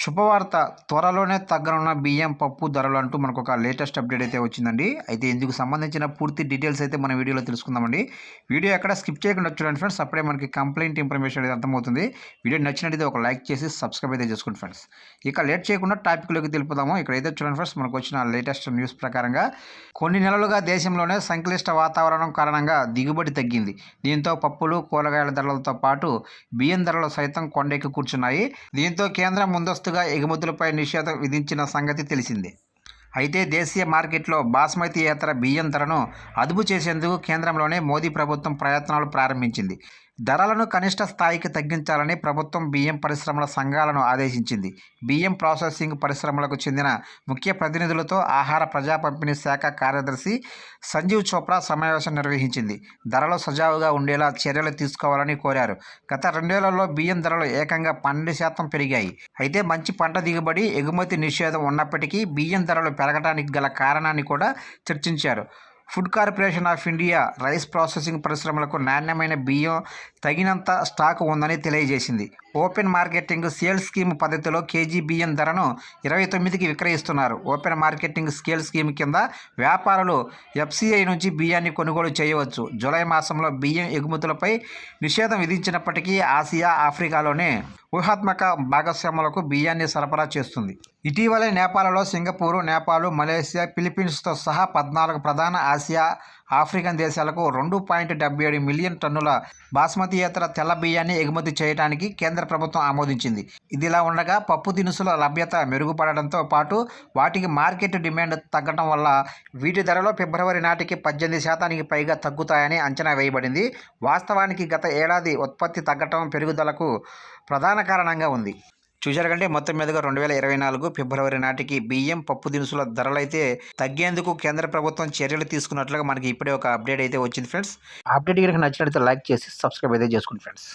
శుభవార్త త్వరలోనే తగ్గనున్న బియ్యం పప్పు ధరలు అంటూ మనకు ఒక లేటెస్ట్ అప్డేట్ అయితే వచ్చిందండి. అయితే ఇందుకు సంబంధించిన పూర్తి డీటెయిల్స్ అయితే మన వీడియోలో తెలుసుకుందామండి. వీడియో ఎక్కడ స్కిప్ చేయకుండా చూడండి ఫ్రెండ్స్ అప్పుడే మనకి కంప్లైంట్ ఇన్ఫర్మేషన్ అనేది అర్థమవుతుంది. వీడియో నచ్చినట్టు ఒక లైక్ చేసి సబ్స్క్రైబ్ అయితే చేసుకోండి ఫ్రెండ్స్. ఇక లేట్ చేయకుండా టాపిక్లోకి తెలుపుదాము. ఇక్కడైతే చూడండి ఫ్రెండ్స్ మనకు వచ్చిన లేటెస్ట్ న్యూస్ ప్రకారంగా కొన్ని నెలలుగా దేశంలోనే సంక్లిష్ట వాతావరణం కారణంగా దిగుబడి తగ్గింది. దీంతో పప్పులు కూరగాయల ధరలతో పాటు బియ్యం ధరలు సైతం కొండెక్కి కూర్చున్నాయి. దీంతో కేంద్రం ముందస్తు ముందస్తుగా ఎగుమతులపై నిషేధం విధించిన సంగతి తెలిసిందే. అయితే దేశీయ మార్కెట్లో బాస్మతి ఏతర బియ్యం ధరను అదుపు చేసేందుకు కేంద్రంలోనే మోదీ ప్రభుత్వం ప్రయత్నాలు ప్రారంభించింది. ధరలను కనిష్ట స్థాయికి తగ్గించాలని ప్రభుత్వం బియ్యం పరిశ్రమల సంఘాలను ఆదేశించింది. బియ్యం ప్రాసెసింగ్ పరిశ్రమలకు చెందిన ముఖ్య ప్రతినిధులతో ఆహార ప్రజా పంపిణీ శాఖ కార్యదర్శి సంజీవ్ చోప్రా సమావేశం నిర్వహించింది. ధరలు సజావుగా ఉండేలా చర్యలు తీసుకోవాలని కోరారు. గత రెండేళ్ళలో బియ్యం ధరలు ఏకంగా పన్నెండు శాతం పెరిగాయి. అయితే మంచి పంట దిగుబడి ఎగుమతి నిషేధం ఉన్నప్పటికీ బియ్యం ధరలు పెరగడానికి గల కారణాన్ని కూడా చర్చించారు. Food corporation of India rice processing పరిశ్రమలకు నాణ్యమైన బియ్యం తగినంత స్టాక్ ఉందని తెలియజేసింది. ఓపెన్ మార్కెటింగ్ సేల్ స్కీమ్ పద్ధతిలో కేజీ బియ్యం ధరను ఇరవై తొమ్మిదికి విక్రయిస్తున్నారు. ఓపెన్ మార్కెటింగ్ స్కేల్ స్కీమ్ కింద వ్యాపారులు ఎఫ్సిఐ నుంచి బియ్యాన్ని కొనుగోలు చేయవచ్చు. జూలై మాసంలో బియ్యం ఎగుమతులపై నిషేధం విధించినప్పటికీ ఆసియా ఆఫ్రికాలోనే ఊహాత్మక భాగస్వాములకు బియ్యాన్ని సరఫరా చేస్తుంది. ఇటీవలే నేపాల్లో సింగపూరు నేపాల్ మలేసియా ఫిలిప్పీన్స్తో సహా పద్నాలుగు ప్రధాన ఆసియా ఆఫ్రికన్ దేశాలకు రెండు పాయింట్ డెబ్బై ఏడు మిలియన్ టన్నుల బాస్మతీయేతర తెల్ల బియ్యాన్ని ఎగుమతి చేయడానికి కేంద్ర ప్రభుత్వం ఆమోదించింది. ఇదిలా ఉండగా పప్పు దినుసుల లభ్యత మెరుగుపడడంతో పాటు వాటికి మార్కెట్ డిమాండ్ తగ్గడం వల్ల వీటి ధరలో ఫిబ్రవరి నాటికి పద్దెనిమిది శాతానికి పైగా తగ్గుతాయని అంచనా వేయబడింది. వాస్తవానికి గత ఏడాది ఉత్పత్తి తగ్గటం పెరుగుదలకు ప్రధాన కారణంగా ఉంది. చూశారు కంటే మొత్తం మీదుగా రెండు వేల ఇరవై నాలుగు ఫిబ్రవరి నాటికి బియ్యం పప్పు దినుసుల ధరలైతే తగ్గేందుకు కేంద్ర ప్రభుత్వం చర్యలు తీసుకున్నట్లుగా మనకి ఇప్పుడే ఒక అప్డేట్ అయితే వచ్చింది ఫ్రెండ్స్. అప్డేట్ కనుక నచ్చినట్లయితే లైక్ చేసి సబ్స్క్రైబ్ అయితే చేసుకోండి ఫ్రెండ్స్.